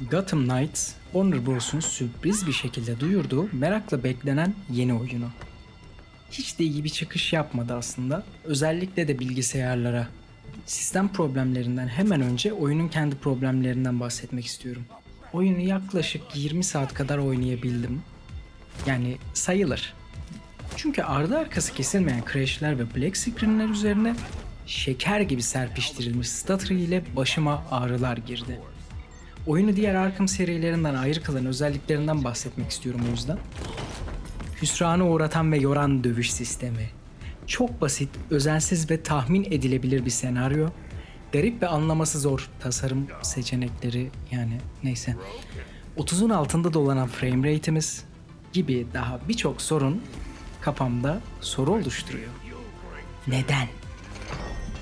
Gotham Knights, Warner Bros'un sürpriz bir şekilde duyurduğu merakla beklenen yeni oyunu. Hiç de iyi bir çıkış yapmadı aslında. Özellikle de bilgisayarlara. Sistem problemlerinden hemen önce oyunun kendi problemlerinden bahsetmek istiyorum. Oyunu yaklaşık 20 saat kadar oynayabildim. Yani sayılır. Çünkü ardı arkası kesilmeyen crashler ve black screenler üzerine şeker gibi serpiştirilmiş stutter ile başıma ağrılar girdi. Oyunu diğer Arkham serilerinden ayrı kılan özelliklerinden bahsetmek istiyorum o yüzden. Hüsrana uğratan ve yoran dövüş sistemi. Çok basit, özensiz ve tahmin edilebilir bir senaryo. Garip ve anlaması zor tasarım seçenekleri yani neyse. 30'un altında dolanan frame rate'imiz gibi daha birçok sorun kafamda soru oluşturuyor. Neden?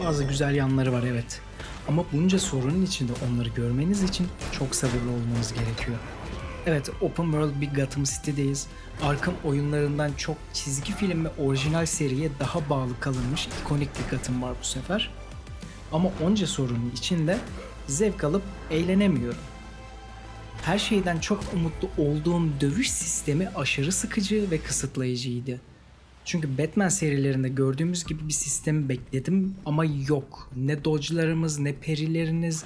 Bazı güzel yanları var evet. Ama bunca sorunun içinde onları görmeniz için çok sabırlı olmanız gerekiyor. Evet, Open World bir Gotham City'deyiz. Arkham oyunlarından çok çizgi film ve orijinal seriye daha bağlı kalınmış ikonik bir Gotham var bu sefer. Ama onca sorunun içinde zevk alıp eğlenemiyorum. Her şeyden çok umutlu olduğum dövüş sistemi aşırı sıkıcı ve kısıtlayıcıydı. Çünkü Batman serilerinde gördüğümüz gibi bir sistemi bekledim ama yok. Ne dodge'larımız, ne perileriniz,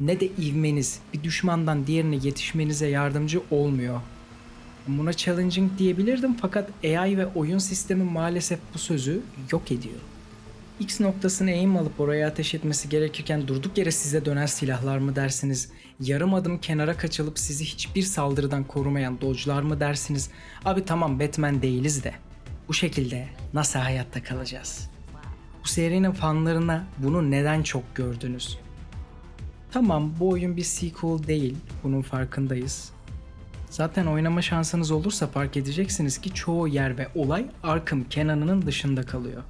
ne de ivmeniz bir düşmandan diğerine yetişmenize yardımcı olmuyor. Buna challenging diyebilirdim fakat AI ve oyun sistemi maalesef bu sözü yok ediyor. X noktasını aim alıp oraya ateş etmesi gerekirken durduk yere size dönen silahlar mı dersiniz? Yarım adım kenara kaçılıp sizi hiçbir saldırıdan korumayan dodge'lar mı dersiniz? Abi tamam Batman değiliz de. Bu şekilde nasıl hayatta kalacağız? Bu serinin fanlarına bunu neden çok gördünüz? Tamam bu oyun bir sequel değil. Bunun farkındayız. Zaten oynama şansınız olursa fark edeceksiniz ki çoğu yer ve olay Arkham Kenan'ının dışında kalıyor.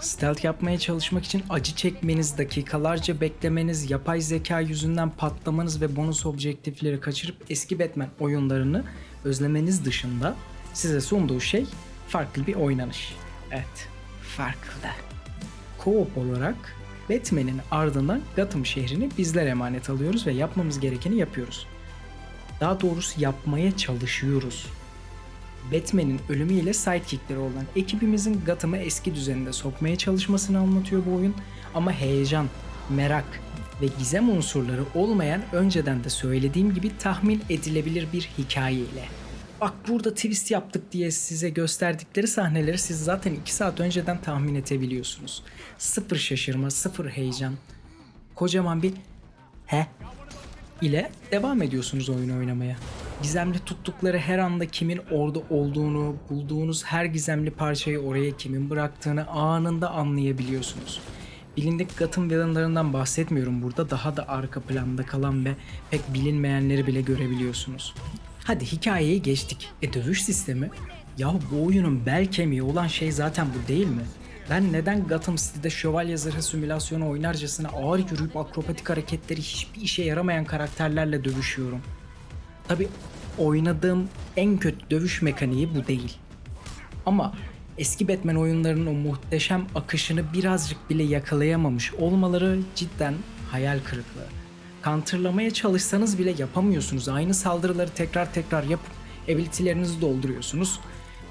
Stealth yapmaya çalışmak için acı çekmeniz, dakikalarca beklemeniz, yapay zeka yüzünden patlamanız ve bonus objektifleri kaçırıp eski Batman oyunlarını özlemeniz dışında size sunduğu şey farklı bir oynanış. Evet, farklı. Co-op olarak Batman'in ardından Gotham şehrini bizler emanet alıyoruz ve yapmamız gerekeni yapıyoruz. Daha doğrusu yapmaya çalışıyoruz. Batman'in ölümüyle sidekickleri olan ekibimizin Gotham'ı eski düzeninde sokmaya çalışmasını anlatıyor bu oyun. Ama heyecan, merak ve gizem unsurları olmayan önceden de söylediğim gibi tahmin edilebilir bir hikaye ile. Bak burada twist yaptık diye size gösterdikleri sahneleri siz zaten 2 saat önceden tahmin edebiliyorsunuz. Sıfır şaşırma, sıfır heyecan. Kocaman bir he ile devam ediyorsunuz oyunu oynamaya. Gizemli tuttukları her anda kimin orada olduğunu, bulduğunuz her gizemli parçayı oraya kimin bıraktığını anında anlayabiliyorsunuz. Bilindik Gotham villainlarından bahsetmiyorum burada. Daha da arka planda kalan ve pek bilinmeyenleri bile görebiliyorsunuz. Hadi hikayeyi geçtik. E dövüş sistemi? Ya bu oyunun bel kemiği olan şey zaten bu değil mi? Ben neden Gotham City'de şövalye zırhı simülasyonu oynarcasına ağır yürüyüp akrobatik hareketleri hiçbir işe yaramayan karakterlerle dövüşüyorum? Tabi oynadığım en kötü dövüş mekaniği bu değil. Ama eski Batman oyunlarının o muhteşem akışını birazcık bile yakalayamamış olmaları cidden hayal kırıklığı. Counterlamaya çalışsanız bile yapamıyorsunuz. Aynı saldırıları tekrar tekrar yapıp ability'lerinizi dolduruyorsunuz.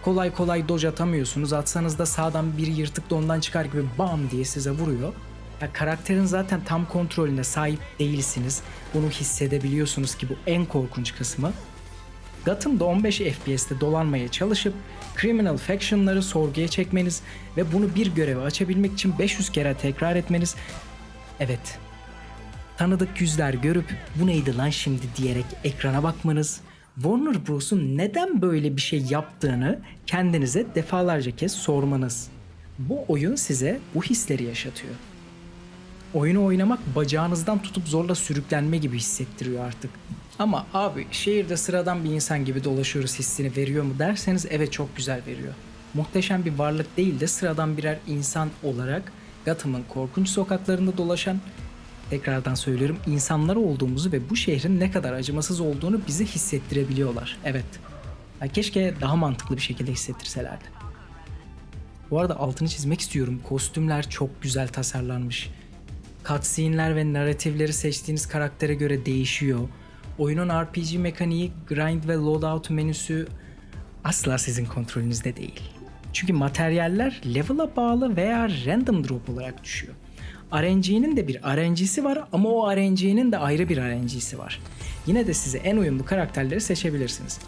Kolay kolay dodge atamıyorsunuz. Atsanız da sağdan bir yırtık da ondan çıkar gibi bam diye size vuruyor. Ya karakterin zaten tam kontrolüne sahip değilsiniz. Bunu hissedebiliyorsunuz ki bu en korkunç kısmı. Gotham'da 15 FPS'te dolanmaya çalışıp Criminal Faction'ları sorguya çekmeniz ve bunu bir görevi açabilmek için 500 kere tekrar etmeniz. Evet, tanıdık yüzler görüp bu neydi lan şimdi diyerek ekrana bakmanız, Warner Bros'un neden böyle bir şey yaptığını kendinize defalarca kez sormanız. Bu oyun size bu hisleri yaşatıyor. Oyunu oynamak bacağınızdan tutup zorla sürüklenme gibi hissettiriyor artık. Ama abi şehirde sıradan bir insan gibi dolaşıyoruz hissini veriyor mu derseniz evet çok güzel veriyor. Muhteşem bir varlık değil de sıradan birer insan olarak Gotham'ın korkunç sokaklarında dolaşan tekrardan söylüyorum insanlar olduğumuzu ve bu şehrin ne kadar acımasız olduğunu bize hissettirebiliyorlar. Evet. Ya keşke daha mantıklı bir şekilde hissettirselerdi. Bu arada altını çizmek istiyorum. Kostümler çok güzel tasarlanmış. Cutscene'ler ve narratifleri seçtiğiniz karaktere göre değişiyor. Oyunun RPG mekaniği, grind ve loadout menüsü asla sizin kontrolünüzde değil. Çünkü materyaller level'a bağlı veya random drop olarak düşüyor. RNG'nin de bir RNG'si var ama o RNG'nin de ayrı bir RNG'si var. Yine de size en uyumlu karakterleri seçebilirsiniz.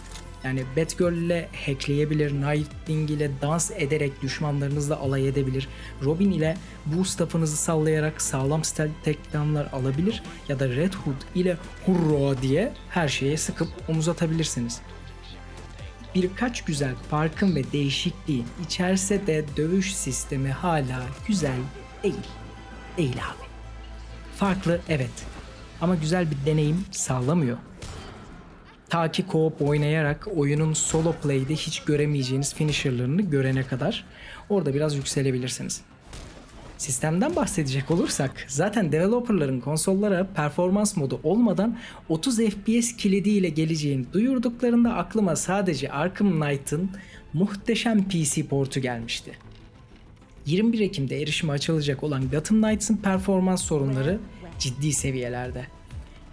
Yani Batgirl ile hackleyebilir, Nightwing ile dans ederek düşmanlarınızla alay edebilir, Robin ile boost up'ınızı sallayarak sağlam stealth takedownlar alabilir ya da Red Hood ile hurra diye her şeye sıkıp omuz atabilirsiniz birkaç güzel farkın ve değişikliğin içerse de dövüş sistemi hala güzel değil. Değil abi. Farklı evet ama güzel bir deneyim sağlamıyor. Ta ki co-op oynayarak oyunun solo play'de hiç göremeyeceğiniz finisher'larını görene kadar orada biraz yükselebilirsiniz. Sistemden bahsedecek olursak zaten developerların konsollara performans modu olmadan 30 FPS kilidiyle geleceğini duyurduklarında aklıma sadece Arkham Knight'ın muhteşem PC portu gelmişti. 21 Ekim'de erişime açılacak olan Gotham Knights'ın performans sorunları ciddi seviyelerde.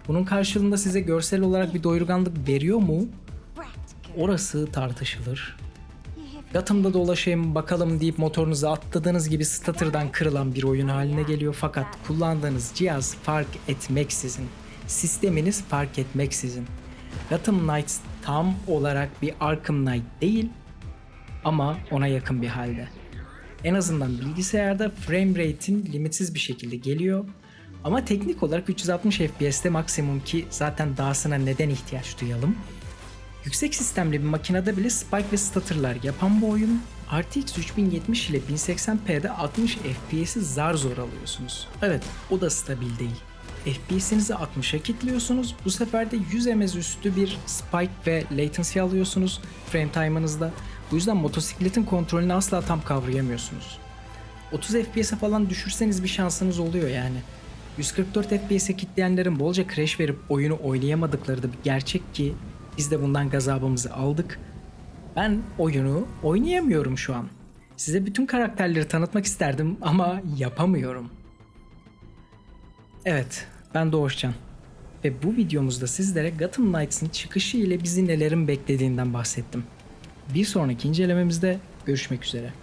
Bunun karşılığında size görsel olarak bir doyurganlık veriyor mu? Orası tartışılır. Gotham'da dolaşayım bakalım deyip motorunuzu atladığınız gibi stutter'dan kırılan bir oyun haline geliyor fakat kullandığınız cihaz fark etmeksizin, sisteminiz fark etmeksizin. Gotham Knights tam olarak bir Arkham Knight değil ama ona yakın bir halde. En azından bilgisayarda frame rate'in limitsiz bir şekilde geliyor ama teknik olarak 360 FPS'te maksimum ki zaten dahasına neden ihtiyaç duyalım. Yüksek sistemli bir makinede bile spike ve stutterlar yapan bu oyun RTX 3070 ile 1080p'de 60 FPS'i zar zor alıyorsunuz. Evet o da stabil değil. FPS'inizi 60'a kilitliyorsunuz. Bu sefer de 100 ms üstü bir spike ve latency alıyorsunuz frame time'ınızda. Bu yüzden motosikletin kontrolünü asla tam kavrayamıyorsunuz. 30 FPS'e falan düşürseniz bir şansınız oluyor yani. 144 FPS'e kitleyenlerin bolca crash verip oyunu oynayamadıkları da bir gerçek ki biz de bundan gazabımızı aldık. Ben oyunu oynayamıyorum şu an. Size bütün karakterleri tanıtmak isterdim ama yapamıyorum. Evet, ben Doğuşcan. Ve bu videomuzda sizlere Gotham Knights'ın çıkışı ile bizi nelerin beklediğinden bahsettim. Bir sonraki incelememizde görüşmek üzere.